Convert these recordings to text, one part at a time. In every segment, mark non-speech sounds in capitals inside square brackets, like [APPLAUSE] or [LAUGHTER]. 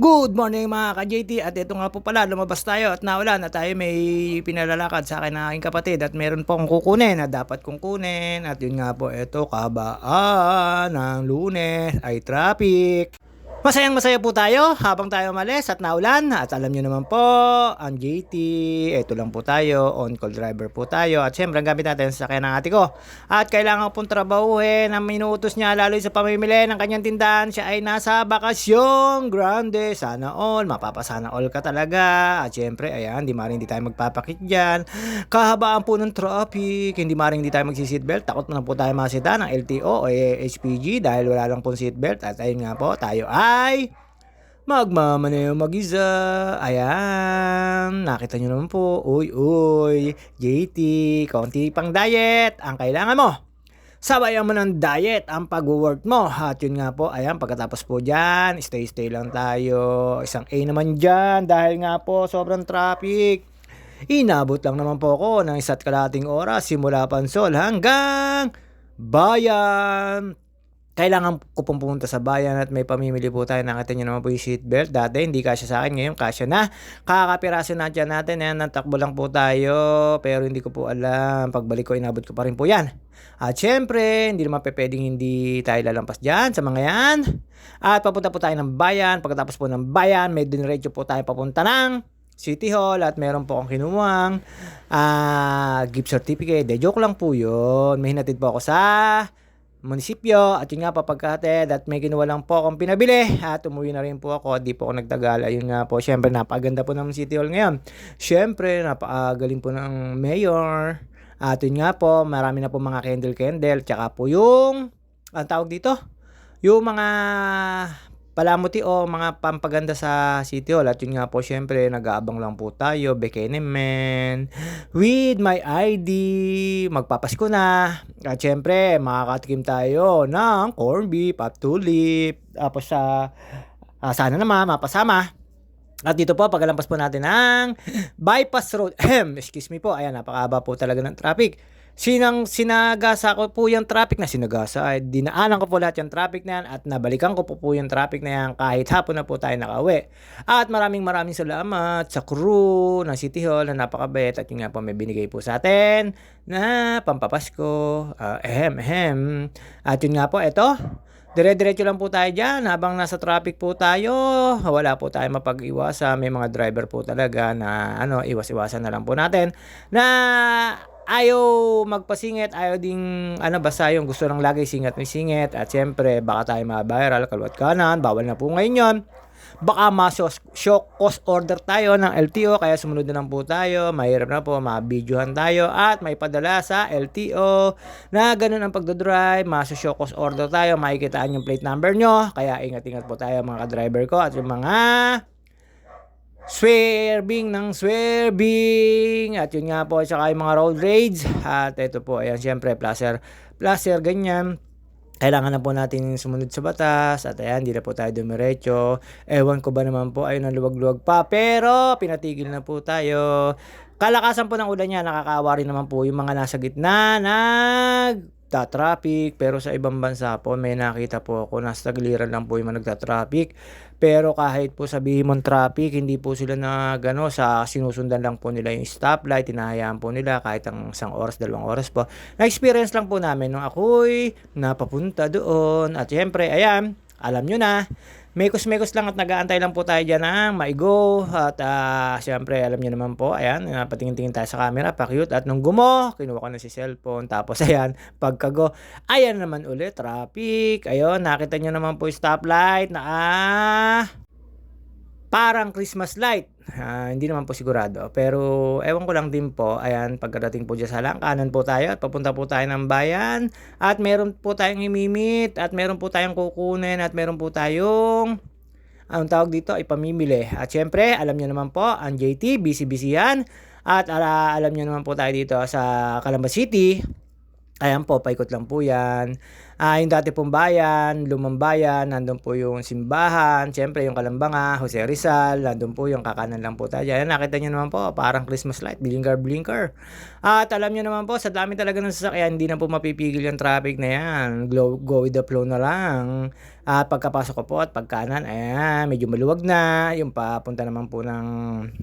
Good morning mga ka-JT at ito nga po pala lumabas tayo at naulan at tayo. May pinalalakad sa akin ng aking kapatid at meron po akong kukunin na dapat kong kunin. At yun nga po ito kabaan ng lunes ay traffic. Masayang masaya po tayo habang tayo malis at naulan. At alam nyo naman po ang JT, ito lang po tayo, on call driver po tayo. At syempre ang gamit natin sa sakyan ng ate ko. At kailangan pong trabahuhin ang minutos niya lalo sa pamimili ng kanyang tindahan. Siya ay nasa bakasyon. Grande! Sana all. Mapapasana all ka talaga. At syempre ayan di maring hindi tayo magpapakit dyan. Kahabaan po ng traffic. Hindi maring hindi tayo magsi-seatbelt. Takot na po tayo masita ng LTO o HPG dahil wala lang pong seatbelt. At ayun nga po tayo ay magmamaneho mag-isa. Ayan, nakita nyo naman po. Uy, uy, JT, konti pang diet. Ang kailangan mo, sabayan mo ng diet ang pag-work mo. At yun nga po, ayan, pagkatapos po dyan, stay-stay lang tayo. Isang A naman dyan dahil nga po sobrang traffic. Inabot lang naman po ako ng isa't kalating oras simula Pansol hanggang Bayan kailangan ko pong pumunta sa bayan at may pamimili po tayo. Nakita nyo naman po yung seatbelt. Dati hindi kasya sa akin. Ngayon kasya na. Kakapiraso na dyan natin. Ayan, natakbo lang po tayo. Pero hindi ko po alam. Pagbalik ko, inabot ko pa rin po yan. At syempre, hindi naman pe pwedeng hindi tayo lalampas dyan sa mga yan. At papunta po tayo ng bayan. Pagkatapos po ng bayan, may diniretso po tayo papunta ng City Hall at meron po akong kinuwang uh, gift certificate. De, joke lang po yun. May hinatid po ako sa munisipyo. At yun nga papagkatid at may ginawa lang po akong pinabili. At umuwi na rin po ako. Di po ako nagtagal ayun nga po syempre napaganda po ng City Hall ngayon. Syempre napakagaling po ng mayor. At yun nga po marami na po mga candle candle tsaka po yung ang tawag dito? Yung mga palamuti o mga pampaganda sa City Hall. At yun nga po, syempre, nag-aabang lang po tayo, Bekenemen, with my ID, magpapasko na. At syempre, makakatikim tayo ng corn beef at tulip. Tapos sa, uh, sana naman, mapasama. At dito po, pagkalampas po natin ng bypass road. [CLEARS THROAT] Excuse me po, ayan, napakaba po talaga ng traffic. Sinang sinagasa ko po yung traffic na sinagasa. Ay, dinaanan ko po lahat yung traffic na yan at nabalikan ko po po yung traffic na yan kahit hapon na po tayo nakauwi. At maraming maraming salamat sa crew ng City Hall na napakabait at yun nga po may binigay po sa atin na pampapasko. Uh, ehem, ehem. At yun nga po, ito. Dire-diretso lang po tayo dyan habang nasa traffic po tayo. Wala po tayo mapag-iwasan. May mga driver po talaga na ano, iwas-iwasan na lang po natin na ayaw magpasingit, ayaw ding ano basta yung gusto lang lagi singat may singit at syempre baka tayo ma-viral kalwat kanan, bawal na po ngayon yon. Baka ma-shock cost order tayo ng LTO kaya sumunod na lang po tayo. Mahirap na po, ma-videohan tayo at may padala sa LTO na ganun ang pagdodrive. Ma-shock cost order tayo, makikitaan yung plate number nyo. Kaya ingat-ingat po tayo mga ka-driver ko at yung mga swerving ng swerving at yun nga po saka yung mga road rage at ito po ayan syempre placer placer ganyan kailangan na po natin sumunod sa batas at ayan, hindi na po tayo dumiretso. Ewan ko ba naman po, ayun ang luwag-luwag pa. Pero, pinatigil na po tayo. Kalakasan po ng ulan niya, nakakawa rin naman po yung mga nasa gitna nag nagta-traffic pero sa ibang bansa po may nakita po ako nasa tagliran lang po yung mga nagta-traffic pero kahit po sabihin mong traffic hindi po sila na gano sa sinusundan lang po nila yung stoplight tinahayaan po nila kahit ang isang oras dalawang oras po. Na-experience lang po namin nung ako'y napapunta doon. At syempre ayan alam nyo na Mekos-mekos lang at nag-aantay lang po tayo dyan ng maigo. At uh, syempre, alam niyo naman po, ayan, patingin-tingin tayo sa camera, pa-cute. At nung gumo, kinuha ko na si cellphone. Tapos [LAUGHS] ayan, pagkago, ayan naman ulit, traffic. Ayun, nakita niyo naman po yung stoplight na ah, parang Christmas light. Uh, hindi naman po sigurado. Pero ewan ko lang din po, ayan, pagkadating po dyan sa langkanan po tayo at papunta po tayo ng bayan. At meron po tayong imimit at meron po tayong kukunin at meron po tayong ang tawag dito ay pamimili. At syempre, alam niyo naman po, ang JT, busy-busy yan. At ala, alam niyo naman po tayo dito sa Calamba City. Ayan po, paikot lang po yan. Ah, yung dati pong bayan, lumang bayan, nandun po yung simbahan, siyempre yung Kalambanga, Jose Rizal, nandun po yung kakanan lang po tayo. Ayan, nakita nyo naman po, parang Christmas light, blinker blinker. At alam nyo naman po, sa dami talaga ng sasakyan, hindi na po mapipigil yung traffic na yan. Go, go with the flow na lang. At pagkapasok ko po at pagkanan, ayan, medyo maluwag na. Yung papunta naman po ng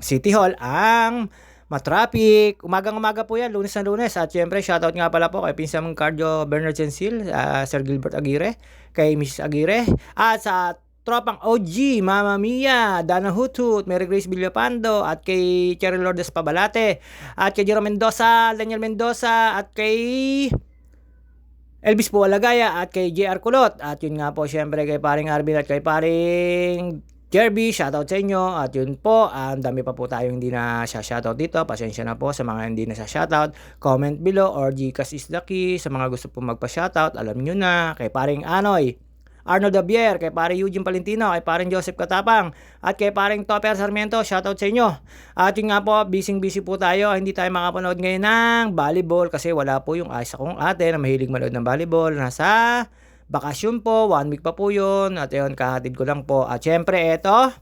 City Hall, ang matraffic. Umagang-umaga po yan, lunes na lunes. At syempre, shoutout nga pala po kay Pinsamang Cardio Bernard Sensil, uh, Sir Gilbert Aguirre, kay Mrs. Aguirre, at sa tropang OG, Mama Mia, Dana Hutut, Mary Grace Villapando, at kay Cherry Lourdes Pabalate, at kay Jerome Mendoza, Daniel Mendoza, at kay Elvis Pualagaya, at kay JR Kulot, at yun nga po syempre kay paring Arvin at kay paring Jerby, shoutout sa inyo. At yun po, ang dami pa po tayo hindi na shoutout dito. Pasensya na po sa mga hindi na shoutout. Comment below or Gcash is the key. Sa mga gusto po magpa-shoutout, alam nyo na. Kay paring Anoy, Arnold Dabier, kay paring Eugene Palentino, kay paring Joseph Katapang, at kay paring Topper Sarmiento, shoutout sa inyo. At yun nga po, busy-busy po tayo, hindi tayo makapanood ngayon ng volleyball kasi wala po yung isa kong ate na mahilig manood ng volleyball. Nasa bakasyon po, one week pa po yun. At yun, kahatid ko lang po. At syempre, eto,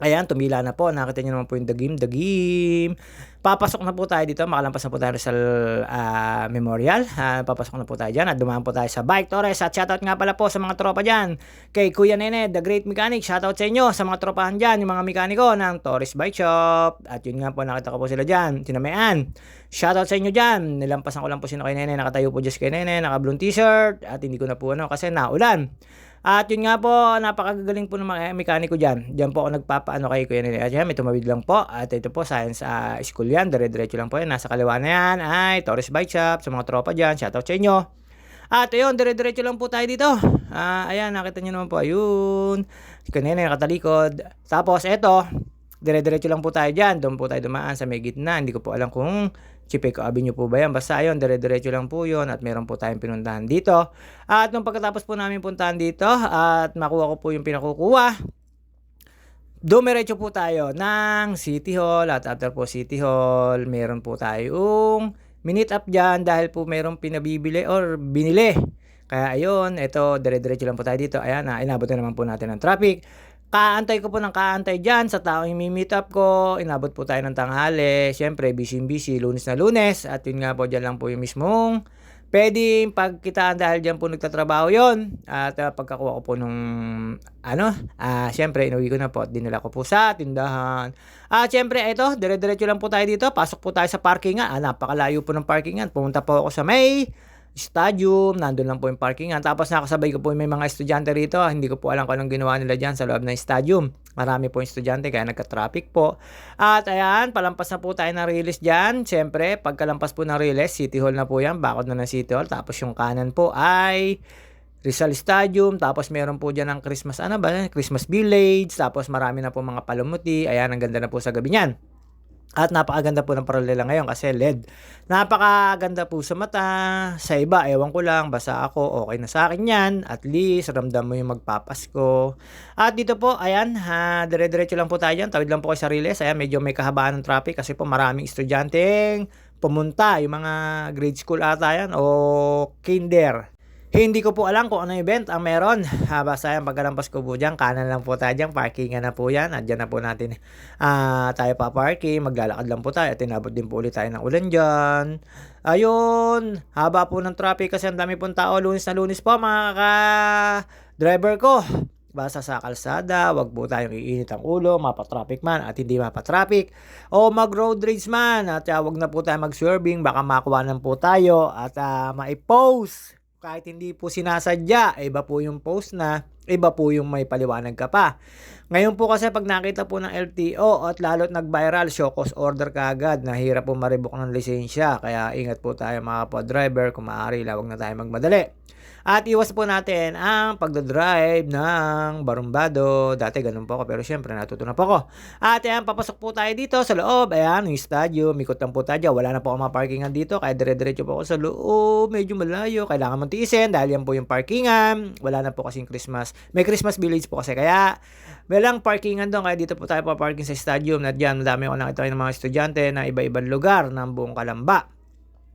ayan, tumila na po. Nakita nyo naman po yung dagim, dagim. Papasok na po tayo dito. Makalampas na po tayo sa uh, Memorial. Uh, papasok na po tayo dyan. At dumaan po tayo sa Bike Torres. At shoutout nga pala po sa mga tropa dyan. Kay Kuya Nene, The Great Mechanic. Shoutout sa inyo sa mga tropahan dyan. Yung mga mekaniko ng Torres Bike Shop. At yun nga po, nakita ko po sila dyan. Tinamayan. Shoutout sa inyo dyan. Nilampasan ko lang po sino kay Nene. Nakatayo po just kay Nene. Naka-blue t-shirt. At hindi ko na po ano kasi naulan. At yun nga po, napakagagaling po ng mga mekaniko dyan. Diyan po ako nagpapaano kay Kuya Nene. At yan, may tumawid lang po. At ito po, science uh, school yan. Dire-diretso lang po yan. Nasa kaliwa na yan. Ay, Torres Bike Shop. Sa mga tropa dyan. Shoutout sa inyo. At ayun, dire-diretso lang po tayo dito. Uh, ayan, nakita nyo naman po. Ayun. Kuya Nene nakatalikod. Tapos, eto. Dire-diretso lang po tayo dyan. Doon po tayo dumaan sa may gitna. Hindi ko po alam kung Chipeco Avenue po ba yan? Basta yun, dire-diretso lang po yun at meron po tayong pinuntahan dito. At nung pagkatapos po namin puntahan dito at makuha ko po yung pinakukuha, dumiretso po tayo ng City Hall at after po City Hall, meron po tayong minute up dyan dahil po meron pinabibili or binili. Kaya ayun, ito, dire-diretso lang po tayo dito. Ayan, na, inabot na naman po natin ng traffic. Kaantay ko po ng kaantay dyan sa taong imi-meet up ko. Inabot po tayo ng tanghali. Siyempre, busy-busy, lunes na lunes. At yun nga po, dyan lang po yung mismong pwedeng pagkitaan dahil dyan po nagtatrabaho yon At uh, pagkakuha ko po nung, ano, uh, siyempre, inuwi ko na po at dinala ko po sa tindahan. At uh, siyempre, ito, dire-diretso lang po tayo dito. Pasok po tayo sa parkingan. Ah, napakalayo po ng parkingan. Pumunta po ako sa may stadium, nandun lang po yung parkingan. Tapos nakasabay ko po may mga estudyante rito. Hindi ko po alam kung anong ginawa nila dyan sa loob ng stadium. Marami po yung estudyante kaya nagka-traffic po. At ayan, palampas na po tayo ng release dyan. Siyempre, pagkalampas po ng release, City Hall na po yan. Bakod na ng City Hall. Tapos yung kanan po ay Rizal Stadium, tapos meron po dyan ng Christmas, ano ba, Christmas Village, tapos marami na po mga palumuti, ayan, ang ganda na po sa gabi niyan. At napakaganda po ng paralela ngayon kasi LED. Napakaganda po sa mata. Sa iba, ewan ko lang. Basta ako, okay na sa akin yan. At least, ramdam mo yung magpapasko. At dito po, ayan, ha, dire-diretso lang po tayo dyan. Tawid lang po kay Sariles. Ayan, medyo may kahabaan ng traffic kasi po maraming estudyanteng pumunta. Yung mga grade school ata yan o kinder. Hindi ko po alam kung ano event ang meron. Ha, basta yan, pagkalampas ko po dyan, kanan lang po tayo dyan, parkingan na po yan. At dyan na po natin uh, tayo pa parking, maglalakad lang po tayo. At tinabot din po ulit tayo ng ulan dyan. Ayun, haba po ng traffic kasi ang dami pong tao. Lunis na lunis po mga ka-driver ko. Basta sa kalsada, wag po tayong iinit ang ulo, mapatraffic man at hindi mapatraffic. O mag-road rage man at uh, wag na po tayo mag-swerving, baka makuha po tayo at uh, ma-post kahit hindi po sinasadya, iba po yung post na, iba po yung may paliwanag ka pa. Ngayon po kasi pag nakita po ng LTO at lalo't nag-viral, show cause order ka agad, nahirap po maribok ng lisensya. Kaya ingat po tayo mga po-driver, kung maaari, lawag na tayo magmadali. At iwas po natin ang pagdadrive ng barumbado. Dati ganun po ako pero syempre natuto na po ako. At ayan, papasok po tayo dito sa loob. Ayan, yung stadium. Mikot lang po tayo. Wala na po ako mga parkingan dito. Kaya dire-diretso po ako sa loob. Medyo malayo. Kailangan mong tiisin dahil yan po yung parkingan. Wala na po kasing Christmas. May Christmas village po kasi. Kaya walang parkingan doon. Kaya dito po tayo pa parking sa stadium. At dyan, madami ako nakita ng mga estudyante na iba-ibang lugar ng buong Kalamba.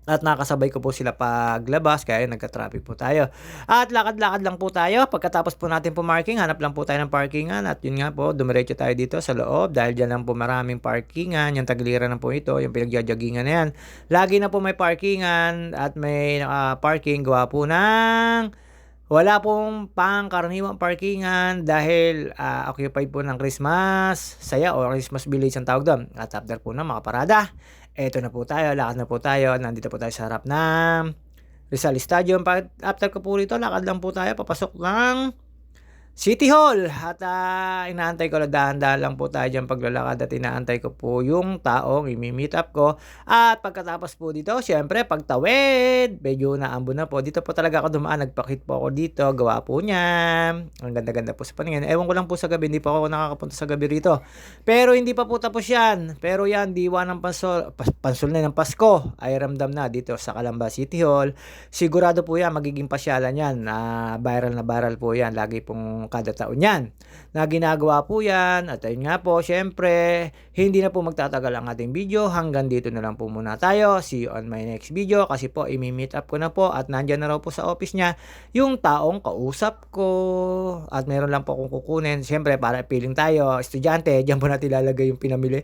At nakasabay ko po sila paglabas kaya nagka-traffic po tayo. At lakad-lakad lang po tayo. Pagkatapos po natin pumarking, hanap lang po tayo ng parkingan. At yun nga po, dumiretso tayo dito sa loob dahil dyan lang po maraming parkingan. Yung tagiliran na po ito, yung pinagjajagingan na yan. Lagi na po may parkingan at may ah, parking gawa po ng wala pong pangkaraniwang parkingan dahil ah, occupied po ng Christmas saya o Christmas village ang tawag doon. At after po na makaparada, eto na po tayo, lakad na po tayo. Nandito po tayo sa harap ng Rizal Stadium. After ko po rito, lakad lang po tayo papasok ng City Hall. At ah, inaantay ko lang dahan-dahan lang po tayo dyan paglalakad at inaantay ko po yung taong imi-meet up ko. At pagkatapos po dito syempre pagtawid medyo naambon na po. Dito po talaga ako dumaan nagpakit po ako dito gawa po niya. Ang ganda-ganda po sa paningin. Ewan ko lang po sa gabi hindi pa ako nakakapunta sa gabi rito. Pero hindi pa po tapos yan. Pero yan diwa ng pansol pansol na ng Pasko. Ay ramdam na dito sa Calamba City Hall. Sigurado po yan magiging pasyalan yan. Na viral na viral po yan. Lagi pong kada taon yan. Na ginagawa po yan at ayun nga po syempre hindi na po magtatagal ang ating video. Hanggang dito na lang po muna tayo. See you on my next video. Kasi po imi-meet up ko na po at nandyan na raw po sa office niya yung taong kausap ko. At meron lang po akong kukunin. Syempre para piling tayo estudyante dyan po natin ilalagay yung pinamili